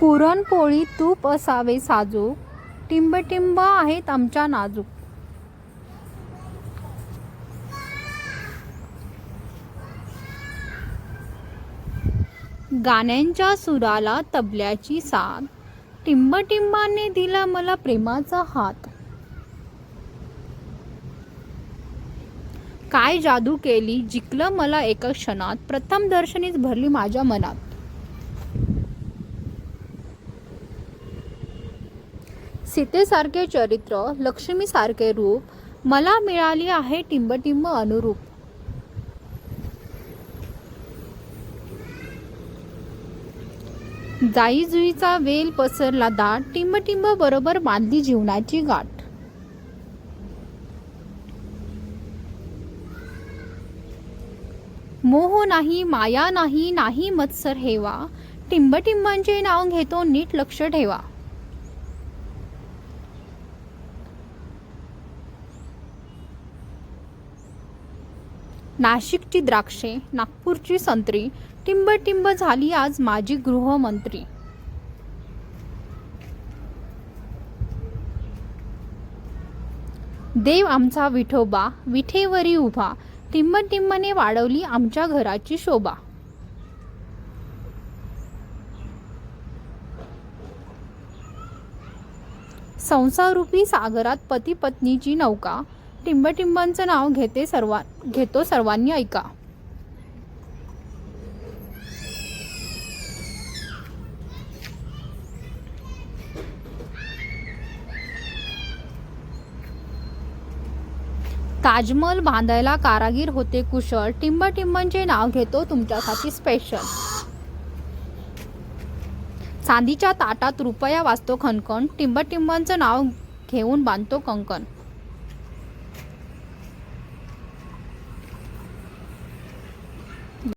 पुरणपोळी तूप असावे साजूक टिंबटिंब आहेत आमच्या नाजूक. गाण्यांच्या सुराला तबल्याची साथ. टिंबटिंबाने दिला मला प्रेमाचा हात. काय जादू केली जिंकलं मला एका क्षणात. प्रथम दर्शनीच भरली माझ्या मनात. सीतेसारखे चरित्र लक्ष्मीसारखे रूप मला मिळाली आहे टिंबटिंब अनुरूप. जाई जुईचा वेल पसरला दाट टिंबटिंब बरोबर बांधली जीवनाची गाठ. मोह नाही माया नाही नाही मत्सर हेवा. टिंबटिंबांचे नाव घेतो नीट लक्ष ठेवा. नाशिकची द्राक्षे नागपूरची संत्री टिंबटिंब झाली आज माजी गृहमंत्री. देव आमचा विठोबा विठेवरी उभा टिंबटिंबने वाढवली आमच्या घराची शोभा. संसारूपी सागरात पती पत्नीची नौका टिंबटिंबांचं नाव घेते सर्वा घेतो सर्वांनी ऐका. ताजमहल बांधायला कारागीर होते कुशळ टिंबटिंबांचे नाव घेतो तुमच्यासाठी स्पेशल चांदीच्या ताटात रुपया वाचतो खणखण टिंबटिंबांचं नाव घेऊन बांधतो कंकण.